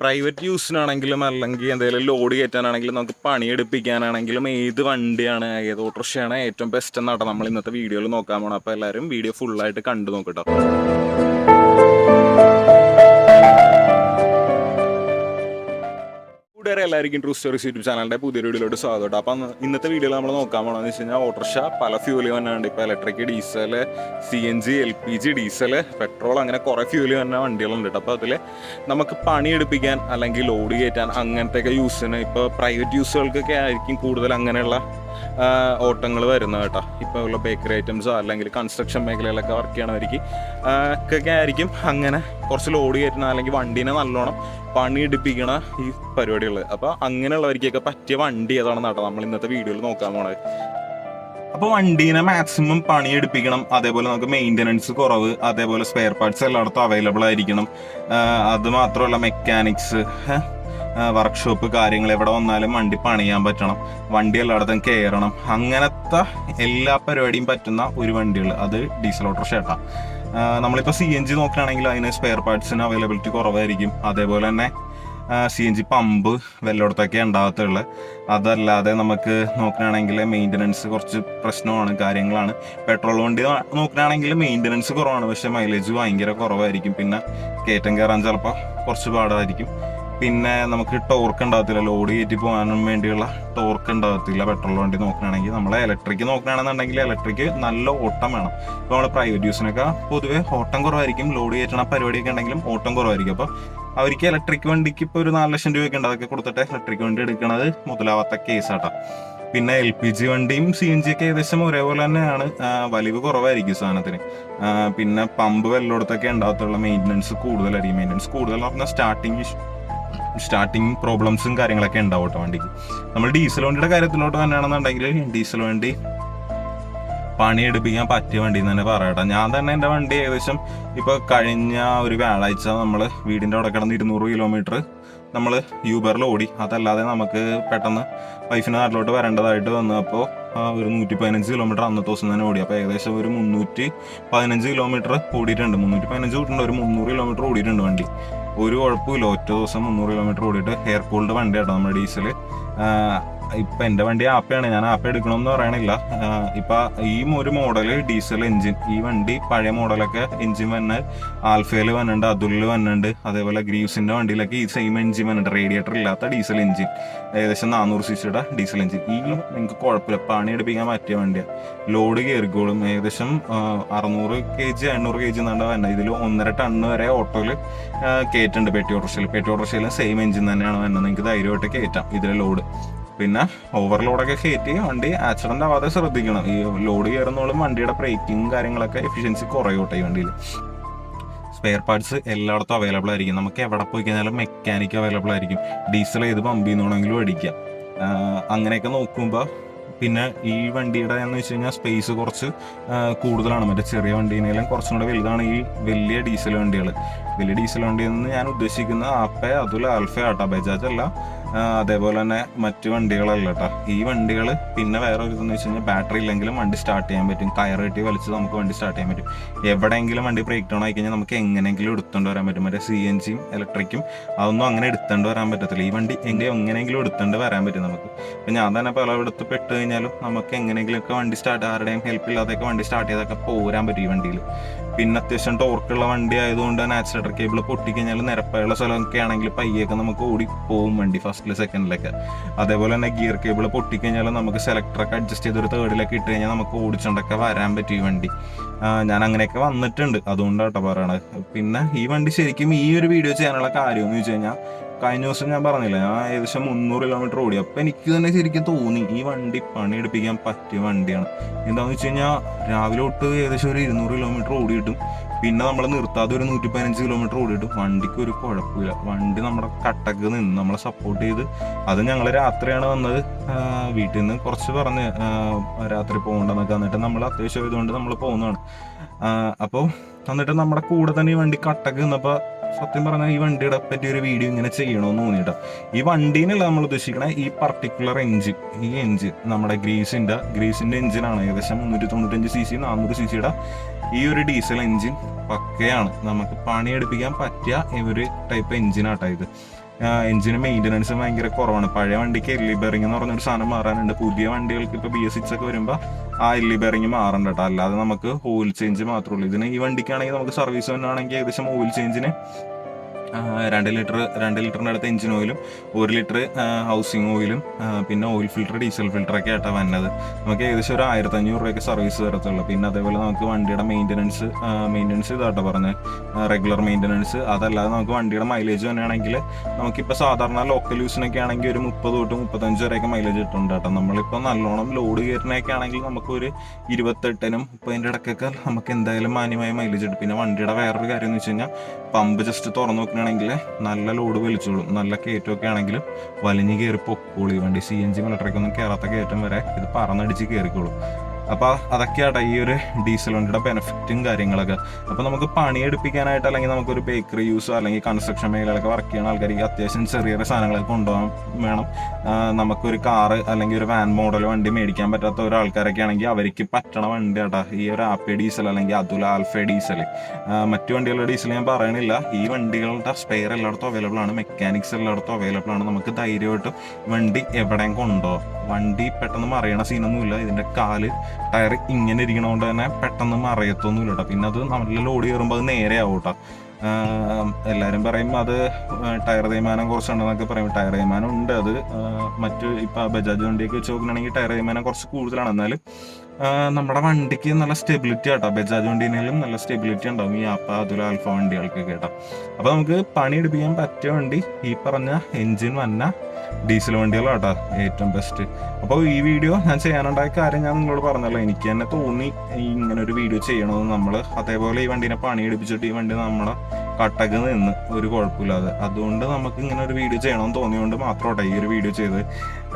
Private യൂസിനാണെങ്കിലും അല്ലെങ്കിൽ എന്തെങ്കിലും load കയറ്റാനാണെങ്കിലും നമുക്ക് പണിയെടുപ്പിക്കാനാണെങ്കിലും ഏത് വണ്ടിയാണ് ഏത് ഓട്ടോറിക്ഷയാണ് ഏറ്റവും ബെസ്റ്റ് എന്നാണ് നമ്മൾ ഇന്നത്തെ വീഡിയോയിൽ നോക്കാൻ പോകണം അപ്പോൾ എല്ലാവരും വീഡിയോ ഫുള്ളായിട്ട് കണ്ടു നോക്കട്ടോ എല്ലാവർക്കും ട്രൂ സ്റ്റോറീസ് യൂട്യൂബ് ചാനലിന്റെ പുതിയ വീഡിയോയിലോട്ട് സ്വാഗതം. കേട്ടോ അപ്പം ഇന്നത്തെ വീഡിയോയിൽ നമ്മൾ നോക്കാൻ പോകണമെന്ന് വെച്ച് കഴിഞ്ഞാൽ ഓട്ടോറിക്ഷ പല ഫ്യൂൽ വന്നുണ്ട് ഇപ്പോൾ electric diesel C N G L P G diesel petrol അങ്ങനെ കുറേ ഫ്യൂൽ വന്ന വണ്ടികളുണ്ട് കേട്ടോ. അപ്പോൾ അതിൽ നമുക്ക് പണിയെടുപ്പിക്കാൻ അല്ലെങ്കിൽ ലോഡ് കയറ്റാൻ അങ്ങനത്തെയൊക്കെ യൂസിന് ഇപ്പോൾ പ്രൈവറ്റ് യൂസുകൾക്കൊക്കെ ആയിരിക്കും കൂടുതൽ അങ്ങനെയുള്ള ഓട്ടങ്ങൾ വരുന്നത് കേട്ടോ. ഇപ്പോൾ ഉള്ള ബേക്കറി ഐറ്റംസോ അല്ലെങ്കിൽ കൺസ്ട്രക്ഷൻ മേഖലയിലൊക്കെ വർക്ക് ചെയ്യണവർക്ക് ഒക്കെ ആയിരിക്കും. അങ്ങനെ കുറച്ച് ലോഡ് കയറ്റുന്ന അല്ലെങ്കിൽ വണ്ടീനെ നല്ലോണം പണിയെടുപ്പിക്കണ ഈ പരിപാടികൾ അപ്പോൾ അങ്ങനെയുള്ളവർക്കൊക്കെ പറ്റിയ വണ്ടി ഏതാണെന്ന് കേട്ടോ നമ്മൾ ഇന്നത്തെ വീഡിയോയിൽ നോക്കാൻ പോണത്. അപ്പോൾ വണ്ടീനെ മാക്സിമം പണിയെടുപ്പിക്കണം. അതേപോലെ നമുക്ക് മെയിന്റനൻസ് കുറവ് അതേപോലെ സ്പെയർ പാർട്സ് എല്ലായിടത്തും അവൈലബിൾ ആയിരിക്കണം. അത് മാത്രമല്ല മെക്കാനിക്സ് വർക്ക്ഷോപ്പ് കാര്യങ്ങൾ എവിടെ വന്നാലും വണ്ടി പണിയാൻ പറ്റണം. വണ്ടി എല്ലായിടത്തും കയറണം അങ്ങനത്തെ എല്ലാ പരിപാടിയും പറ്റുന്ന ഒരു വണ്ടികൾ അത് ഡീസൽ ഓട്ടോറിക്ഷ ഏട്ടാ നമ്മളിപ്പോൾ സി എൻ ജി നോക്കുകയാണെങ്കിൽ അതിന് സ്പെയർ പാർട്സിന് അവൈലബിലിറ്റി കുറവായിരിക്കും. അതേപോലെ തന്നെ സി എൻ ജി പമ്പ് വല്ലയിടത്തൊക്കെ ഉണ്ടാകത്തുള്ളു. അതല്ലാതെ നമുക്ക് നോക്കുകയാണെങ്കിൽ മെയിന്റനൻസ് കുറച്ച് പ്രശ്നമാണ് കാര്യങ്ങളാണ്. പെട്രോൾ വണ്ടി നോക്കുകയാണെങ്കിൽ മെയിന്റനൻസ് കുറവാണ്. പക്ഷേ മൈലേജ് ഭയങ്കര കുറവായിരിക്കും. പിന്നെ കയറ്റം കയറാൻ ചിലപ്പോൾ കുറച്ച് പാടായിരിക്കും. പിന്നെ നമുക്ക് ടോർക്ക് ഉണ്ടാകത്തില്ല ലോഡ് കയറ്റി പോകാനും വേണ്ടിയുള്ള ടോർക്ക് ഉണ്ടാകത്തില്ല പെട്രോൾ വണ്ടി നോക്കുകയാണെങ്കിൽ നമ്മൾ ഇലക്ട്രിക് നോക്കുകയാണെന്നുണ്ടെങ്കിൽ ഇലക്ട്രിക് നല്ല ഓട്ടം വേണം. ഇപ്പോൾ നമ്മൾ പ്രൈവറ്റ് യൂസിനൊക്കെ പൊതുവേ ഓട്ടം കുറവായിരിക്കും. ലോഡ് കയറ്റണ പരിപാടിയൊക്കെ ഉണ്ടെങ്കിലും ഓട്ടം കുറവായിരിക്കും. അപ്പോൾ അവർക്ക് ഇലക്ട്രിക് വണ്ടിക്ക് ഇപ്പോൾ ഒരു നാല് ലക്ഷം രൂപയൊക്കെ ഉണ്ട്. അതൊക്കെ കൊടുത്തിട്ട് ഇലക്ട്രിക് വണ്ടി എടുക്കുന്നത് മുതലാവാത്ത കേസാട്ടോ പിന്നെ എൽ പി ജി വണ്ടിയും സി എൻ ജി ഒക്കെ ഏകദേശം ഒരേപോലെ തന്നെയാണ്. വലിവ് കുറവായിരിക്കും സാധനത്തിന്. പിന്നെ പമ്പ് വെല്ലോടത്തൊക്കെ ഉണ്ടാകത്തുള്ള മെയിന്റനൻസ് കൂടുതലായിരിക്കും. മെയിന്റനൻസ് കൂടുതൽ പറഞ്ഞാൽ സ്റ്റാർട്ടിങ് സ്റ്റാർട്ടിങ് പ്രോബ്ലംസും കാര്യങ്ങളൊക്കെ ഉണ്ടാവും കേട്ടോ വണ്ടിക്ക്. നമ്മൾ ഡീസൽ വണ്ടിയുടെ കാര്യത്തിലോട്ട് തന്നെയാണെന്നുണ്ടെങ്കിൽ ഡീസൽ വണ്ടി പണിയെടുപ്പിക്കാൻ പറ്റിയ വണ്ടി എന്ന് തന്നെ പറയട്ടെ ഞാൻ തന്നെ എന്റെ വണ്ടി ഏകദേശം ഇപ്പോൾ കഴിഞ്ഞ ഒരു വ്യാഴാഴ്ച നമ്മൾ വീടിന്റെ അവിടെ കിടന്ന് ഇരുന്നൂറ് കിലോമീറ്റർ നമ്മൾ യൂബറിൽ ഓടി. അതല്ലാതെ നമുക്ക് പെട്ടെന്ന് വൈഫിന്റെ നാട്ടിലോട്ട് വരേണ്ടതായിട്ട് വന്നു. അപ്പോൾ ഒരു നൂറ്റി പതിനഞ്ച് കിലോമീറ്റർ അന്നത്തെ ദിവസം തന്നെ ഓടി. അപ്പോൾ ഏകദേശം ഒരു മുന്നൂറ്റി പതിനഞ്ച് കിലോമീറ്റർ ഓടിയിട്ടുണ്ട്. മുന്നൂറ്റി പതിനഞ്ച് കൂട്ടുണ്ട് ഒരു മുന്നൂറ് കിലോമീറ്റർ ഓടിയിട്ടുണ്ട് വണ്ടി. ഒരു കുഴപ്പമില്ല. ഒറ്റ ദിവസം മുന്നൂറ് കിലോമീറ്റർ ഓടിയിട്ട് ഹെയർ കൂൾഡ് വണ്ടി കേട്ടോ നമ്മുടെ ഡീസൽ ഇപ്പൊ എന്റെ വണ്ടി ആപ്പയാണ്. ഞാൻ ആപ്പ എടുക്കണമെന്ന് പറയണില്ല. ഇപ്പൊ ഈ ഒരു മോഡൽ ഡീസൽ എഞ്ചിൻ ഈ വണ്ടി പഴയ മോഡലൊക്കെ എഞ്ചിൻ വന്ന് ആൽഫയിൽ വന്നിട്ടുണ്ട് അതുലിൽ വന്നിട്ടുണ്ട്. അതേപോലെ ഗ്രീവ്സിന്റെ വണ്ടിയിലൊക്കെ ഈ സെയിം എഞ്ചിൻ വന്നിട്ടുണ്ട്. റേഡിയേറ്റർ ഇല്ലാത്ത ഡീസൽ എഞ്ചിൻ ഏകദേശം നാനൂറ് സി സിയുടെ ഡീസൽ എഞ്ചിൻ ഈ നിങ്ങൾക്ക് കുഴപ്പമില്ല. പണി എടുപ്പിക്കാൻ പറ്റിയ വണ്ടിയാണ് ലോഡ് കയറിക്കോളും. ഏകദേശം അറുന്നൂറ് കെ ജി എണ്ണൂറ് കെ ജി എന്നാണ് വരുന്നത് ഇതിൽ ഒന്നര ടണ്ണ് വരെ ഓട്ടോയിൽ കയറ്റുണ്ട് പെട്ടി ഓട്ടോറിക്ഷയിൽ. പെട്ടി ഓട്ടോറിക്ഷയിലും സെയിം എഞ്ചിൻ തന്നെയാണ് വരുന്നത് നിങ്ങൾക്ക് ധൈര്യമായിട്ട് കയറ്റാം ഇതിലെ ലോഡ് പിന്നെ ഓവർലോഡൊക്കെ കയറ്റി വണ്ടി ആക്സിഡന്റ് ആവാതെ ശ്രദ്ധിക്കണം. ഈ ലോഡ് കയറുന്നോളും വണ്ടിയുടെ ബ്രേക്കിങ്ങും കാര്യങ്ങളൊക്കെ എഫിഷ്യൻസി കുറയൂട്ടെ ഈ വണ്ടിയിൽ. സ്പെയർ പാർട്സ് എല്ലായിടത്തും അവൈലബിൾ ആയിരിക്കും. നമുക്ക് എവിടെ പോയി കഴിഞ്ഞാലും മെക്കാനിക്ക് അവൈലബിൾ ആയിരിക്കും. ഡീസൽ ഏത് പമ്പിൽ നിന്നാണെങ്കിലും അടിക്കാം. അങ്ങനെയൊക്കെ നോക്കുമ്പോൾ പിന്നെ ഈ വണ്ടിയുടെ എന്ന് വെച്ച് കഴിഞ്ഞാൽ സ്പേസ് കുറച്ച് കൂടുതലാണ്. മറ്റേ ചെറിയ വണ്ടീനേലും കുറച്ചും കൂടെ വലുതാണ് ഈ വലിയ ഡീസൽ വണ്ടികൾ വലിയ ഡീസൽ വണ്ടി എന്ന് ഞാൻ ഉദ്ദേശിക്കുന്ന ആപ്പെ അതുപോലെ ആൽഫ ആട്ടോ ബജാജ് അല്ല. അതേപോലെ തന്നെ മറ്റു വണ്ടികളല്ല കേട്ടോ ഈ വണ്ടികൾ പിന്നെ വേറെ ഒരു ഇതെന്ന് വെച്ച് കഴിഞ്ഞാൽ ബാറ്ററി ഇല്ലെങ്കിലും വണ്ടി സ്റ്റാർട്ട് ചെയ്യാൻ പറ്റും. കയർ കെട്ടി വലിച്ച് നമുക്ക് വണ്ടി സ്റ്റാർട്ട് ചെയ്യാൻ പറ്റും. എവിടെയെങ്കിലും വണ്ടി ബ്രേക്ക് ഡൗൺ ആയി കഴിഞ്ഞാൽ നമുക്ക് എങ്ങനെയെങ്കിലും എടുത്തുകൊണ്ട് വരാൻ പറ്റും. മറ്റേ സി എൻ ജിയും ഇലക്ട്രിക്കും അതൊന്നും അങ്ങനെ എടുത്തുകൊണ്ട് വരാൻ പറ്റത്തില്ല. ഈ വണ്ടി എങ്ങനെ എങ്ങനെയെങ്കിലും എടുത്തുകൊണ്ട് വരാൻ പറ്റും നമുക്ക്. ഇപ്പം ഞാൻ തന്നെ പലയിടത്ത് പെട്ട് കഴിഞ്ഞാലും നമുക്ക് എങ്ങനെയെങ്കിലുമൊക്കെ വണ്ടി സ്റ്റാർട്ട് ആരുടെയും ഹെൽപ്പ് ഇല്ലാതെയൊക്കെ വണ്ടി സ്റ്റാർട്ട് ചെയ്തൊക്കെ പോരാൻ പറ്റും ഈ വണ്ടിയിൽ. പിന്നെ അത്യാവശ്യം ടോർക്കുള്ള വണ്ടി ആയതുകൊണ്ട് തന്നെ ആക്സിലേറ്റർ കേബിൾ പൊട്ടിക്കഴിഞ്ഞാൽ നിരപ്പായുള്ള സ്ഥലമൊക്കെ ആണെങ്കിൽ പയ്യൊക്കെ നമുക്ക് ഓടി പോകും വണ്ടി ഫസ്റ്റിൽ സെക്കൻഡിലൊക്കെ അതേപോലെ തന്നെ ഗിയർ കേബിൾ പൊട്ടിക്കഴിഞ്ഞാൽ നമുക്ക് സെലക്ടറൊക്കെ അഡ്ജസ്റ്റ് ചെയ്തൊരു തേർഡിലൊക്കെ ഇട്ട് കഴിഞ്ഞാൽ നമുക്ക് ഓടിച്ചുകൊണ്ടൊക്കെ വരാൻ പറ്റും ഈ വണ്ടി. ഞാൻ അങ്ങനെയൊക്കെ വന്നിട്ടുണ്ട്. അതുകൊണ്ടാട്ടോ പറയണത്. പിന്നെ ഈ വണ്ടി ശരിക്കും ഈ ഒരു വീഡിയോ ചെയ്യാനുള്ള കാര്യം എന്ന് വെച്ച് കഴിഞ്ഞാൽ കഴിഞ്ഞ ദിവസം ഞാൻ പറഞ്ഞില്ല ഞാൻ ഏകദേശം മുന്നൂറ് കിലോമീറ്റർ ഓടി. അപ്പൊ എനിക്ക് തന്നെ ശരിക്കും തോന്നി ഈ വണ്ടി പണിയെടുപ്പിക്കാൻ പറ്റിയ വണ്ടിയാണ്. എന്താന്ന് വെച്ച് കഴിഞ്ഞാൽ രാവിലെ തൊട്ട് ഏകദേശം ഒരു ഇരുന്നൂറ് കിലോമീറ്റർ ഓടിയിട്ടും പിന്നെ നമ്മൾ നിർത്താതെ ഒരു നൂറ്റി പതിനഞ്ച് കിലോമീറ്റർ ഓടിയിട്ടും വണ്ടിക്ക് ഒരു കുഴപ്പമില്ല. വണ്ടി നമ്മുടെ കട്ടക്ക് നിന്ന് നമ്മളെ സപ്പോർട്ട് ചെയ്ത് അത് ഞങ്ങൾ രാത്രിയാണ് വന്നത്. വീട്ടിൽ നിന്ന് കുറച്ച് പറഞ്ഞ് രാത്രി പോകണ്ടെന്നൊക്കെ എന്നിട്ട് നമ്മൾ അത്യാവശ്യം ആയതുകൊണ്ട് നമ്മൾ പോകുന്നതാണ് അപ്പോൾ എന്നിട്ട് നമ്മുടെ കൂടെ തന്നെ ഈ വണ്ടി കട്ടക്ക് നിന്നപ്പോൾ സത്യം പറഞ്ഞാൽ ഈ വണ്ടിയുടെ പറ്റി ഒരു വീഡിയോ ഇങ്ങനെ ചെയ്യണമെന്ന് തോന്നിയിട്ടോ. ഈ വണ്ടീനല്ല നമ്മൾ ഉദ്ദേശിക്കണ? ഈ പർട്ടിക്കുലർ എഞ്ചിൻ ഈ എഞ്ചിൻ നമ്മുടെ ഗ്രീസിന്റെ ഗ്രീസിന്റെ എഞ്ചിനാണ് ഏകദേശം മുന്നൂറ്റി തൊണ്ണൂറ്റഞ്ച് സി സി നാനൂറ് സി സിയുടെ ഈ ഒരു ഡീസൽ എഞ്ചിൻ പക്കയാണ്. നമുക്ക് പണിയെടുപ്പിക്കാൻ പറ്റിയ ഒരു ടൈപ്പ് എഞ്ചിനാട്ടോ ഇത്. എഞ്ചിന് മെയിന്റനൻസ് ഭയങ്കര കുറവാണ്. പഴയ വണ്ടിക്ക് എല്ലി ബെറിംഗ് എന്ന് പറഞ്ഞൊരു സാധനം മാറാനുണ്ട്. പുതിയ വണ്ടികൾക്ക് ഇപ്പോൾ ബി എസ് സിക്സ് ഒക്കെ വരുമ്പോൾ ആ എല്ലി ബെറിംഗ് മാറണ്ട കേട്ടോ അല്ലാതെ നമുക്ക് ഓയിൽ ചേഞ്ച് മാത്രമേ ഉള്ളൂ. ഇതിന് ഈ വണ്ടിക്കാണെങ്കിൽ നമുക്ക് സർവീസ് വന്നാണെങ്കിൽ ഏകദേശം ഓയിൽ ചേഞ്ചിന് രണ്ട് ലിറ്റർ രണ്ട് ലിറ്ററിന്റെ അടുത്ത് എഞ്ചിൻ ഓയിലും ഒരു ലിറ്റർ ഹൗസിംഗ് ഓയിലും പിന്നെ ഓയിൽ ഫിൽറ്റർ ഡീസൽ ഫിൽറ്റർ ഒക്കെ ആയിട്ടാണ് വന്നത്. നമുക്ക് ഏകദേശം ഒരു ആയിരത്തി അഞ്ഞൂറ് രൂപയ്ക്ക് സർവീസ് തരത്തുള്ളൂ. പിന്നെ അതേപോലെ നമുക്ക് വണ്ടിയുടെ മെയിന്റനൻസ് മെയിന്റനൻസ് ഇതാട്ടോ പറഞ്ഞത് റെഗുലർ മെയിന്റനൻസ് അതല്ലാതെ നമുക്ക് വണ്ടിയുടെ മൈലേജ് തന്നെയാണെങ്കിൽ നമുക്കിപ്പോൾ സാധാരണ ലോക്കൽ യൂസിനൊക്കെ ആണെങ്കിൽ ഒരു മുപ്പത് തൊട്ട് മുപ്പത്തഞ്ച് വരെയൊക്കെ മൈലേജ് കിട്ടുന്നുണ്ട് കേട്ടോ. നമ്മളിപ്പോൾ നല്ലോണം ലോഡ് കയറുന്നതൊക്കെ ആണെങ്കിൽ നമുക്കൊരു ഇരുപത്തെട്ടിനും മുപ്പതിന്റെ ഇടയ്ക്കൊക്കെ നമുക്ക് എന്തായാലും മാന്യമായ മൈലേജ് കിട്ടും. പിന്നെ വണ്ടിയുടെ വേറൊരു കാര്യം എന്ന് വെച്ച് കഴിഞ്ഞാൽ പമ്പ് ജസ്റ്റ് തുറന്നു നോക്കുകയാണെങ്കിൽ നല്ല ലോഡ് വലിച്ചോളും. നല്ല കയറ്റമൊക്കെ ആണെങ്കിലും വലിഞ്ഞ് കയറി പൊക്കോളി വണ്ടി സി എൻ ജി മിലിട്ടറിക്കൊന്നും കയറാത്ത കയറ്റം വരെ ഇത് പറന്നടിച്ച് കയറിക്കോളും അപ്പോൾ അതൊക്കെയാണ് ഈ ഒരു ഡീസൽ വണ്ടിയുടെ ബെനിഫിറ്റും കാര്യങ്ങളൊക്കെ. അപ്പോൾ നമുക്ക് പണിയെടുപ്പിക്കാനായിട്ട് അല്ലെങ്കിൽ നമുക്കൊരു ബേക്കറി യൂസോ അല്ലെങ്കിൽ കൺസ്ട്രക്ഷൻ മേഖലയിലൊക്കെ വർക്ക് ചെയ്യുന്ന ആൾക്കാർക്ക് അത്യാവശ്യം ചെറിയ ചെറിയ സാധനങ്ങളൊക്കെ കൊണ്ടുപോകാൻ വേണം. നമുക്കൊരു കാറ് അല്ലെങ്കിൽ ഒരു വാൻ മോഡൽ വണ്ടി മേടിക്കാൻ പറ്റാത്ത ഒരാൾക്കാരൊക്കെ ആണെങ്കിൽ അവർക്ക് പറ്റണ വണ്ടി കേട്ടോ ഈ ഒരു ആപ്പെ ഡീസൽ അല്ലെങ്കിൽ അതുല ആൽഫ ഡീസൽ. മറ്റു വണ്ടികളുടെ ഡീസൽ ഞാൻ പറയണില്ല. ഈ വണ്ടികളുടെ സ്പെയർ എല്ലായിടത്തും അവൈലബിൾ ആണ്. മെക്കാനിക്സ് എല്ലായിടത്തും അവൈലബിൾ ആണ്. നമുക്ക് ധൈര്യമായിട്ട് വണ്ടി എവിടെയും കൊണ്ടുപോകാം. വണ്ടി പെട്ടെന്ന് മറിയണ സീനൊന്നുമില്ല ഇതിന്റെ കാൽ ടയർ ഇങ്ങനെ ഇരിക്കണോണ്ട് തന്നെ പെട്ടെന്ന് മറിയത്തൊന്നുമില്ല കേട്ടോ പിന്നെ അത് നല്ല ലോഡ് കയറുമ്പോൾ അത് നേരെ ആവും കേട്ടോ എല്ലാവരും പറയും അത് ടയർ തേയ്മാനം കുറച്ചുണ്ടെന്നൊക്കെ പറയും. ടയർ തേയ്മാനം ഉണ്ട്. അത് മറ്റ് ഇപ്പൊ ബജാജ് വണ്ടിയൊക്കെ വെച്ച് നോക്കുകയാണെങ്കിൽ ടയർ തേയ്മാനം കുറച്ച് കൂടുതലാണ്. എന്നാലും നമ്മുടെ വണ്ടിക്ക് നല്ല സ്റ്റെബിലിറ്റി ആട്ടോ. ബജാജ് വണ്ടീനേലും നല്ല സ്റ്റെബിലിറ്റി ഉണ്ടാവും ഈ ആപ്പ അതുല ആൽഫ വണ്ടികൾക്ക് കേട്ടോ അപ്പൊ നമുക്ക് പണി എടുപ്പിക്കാൻ പറ്റിയ വണ്ടി ഈ പറഞ്ഞ എഞ്ചിൻ വന്ന ഡീസൽ വണ്ടികളാണ് കേട്ടോ ഏറ്റവും ബെസ്റ്റ് അപ്പോൾ ഈ വീഡിയോ ഞാൻ ചെയ്യാനുണ്ടായ കാര്യം ഞാൻ നിങ്ങളോട് പറഞ്ഞല്ലോ. എനിക്ക് തന്നെ തോന്നി ഇങ്ങനെ ഒരു വീഡിയോ ചെയ്യണമെന്ന് നമ്മൾ അതേപോലെ ഈ വണ്ടീനെ പണിയെടുപ്പിച്ചിട്ട് ഈ വണ്ടി നമ്മളെ കട്ടക്ക് നിന്ന് ഒരു കുഴപ്പമില്ലാതെ. അതുകൊണ്ട് നമുക്ക് ഇങ്ങനെ ഒരു വീഡിയോ ചെയ്യണമെന്ന് തോന്നിയോണ്ട് മാത്രമാട്ടെ ഈ ഒരു വീഡിയോ ചെയ്ത്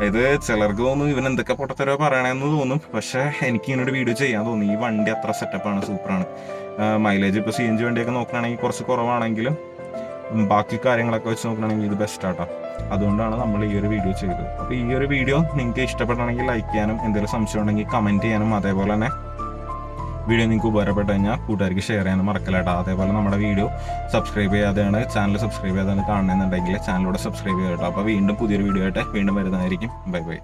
ഇത് ചിലർക്ക് തോന്നും ഇവൻ എന്തൊക്കെ പൊട്ടത്തരോ പറയണമെന്ന് തോന്നും. പക്ഷേ എനിക്ക് ഇങ്ങനെ ഒരു വീഡിയോ ചെയ്യാൻ തോന്നി. ഈ വണ്ടി അത്ര സെറ്റപ്പാണ് സൂപ്പറാണ് മൈലേജ് ഇപ്പോൾ സി എൻ ജി വണ്ടിയൊക്കെ നോക്കുകയാണെങ്കിൽ കുറച്ച് കുറവാണെങ്കിലും ബാക്കി കാര്യങ്ങളൊക്കെ വെച്ച് നോക്കുകയാണെങ്കിൽ ഇത് ബെസ്റ്റ് ആട്ടോ. അതുകൊണ്ടാണ് നമ്മൾ ഈ ഒരു വീഡിയോ ചെയ്തത്. അപ്പോൾ ഈ ഒരു വീഡിയോ നിങ്ങൾക്ക് ഇഷ്ടപ്പെടണമെങ്കിൽ ലൈക്ക് ചെയ്യാനും എന്തെങ്കിലും സംശയം ഉണ്ടെങ്കിൽ കമന്റ് ചെയ്യാനും അതേപോലെ തന്നെ വീഡിയോ നിങ്ങൾക്ക് ഉപകാരപ്പെട്ട് കഴിഞ്ഞാൽ കൂട്ടുകാർക്ക് ഷെയർ ചെയ്യാനും മറക്കലാട്ടോ അതേപോലെ നമ്മുടെ വീഡിയോ സബ്സ്ക്രൈബ് ചെയ്യാതെയാണ് ചാനൽ സബ്സ്ക്രൈബ് ചെയ്യാതെ കാണുന്നുണ്ടെങ്കിൽ ചാനലിലൂടെ സബ്സ്ക്രൈബ് ചെയ്യാം കേട്ടോ അപ്പോൾ വീണ്ടും പുതിയൊരു വീഡിയോ ആയിട്ട് വീണ്ടും വരുന്നതായിരിക്കും. Bye bye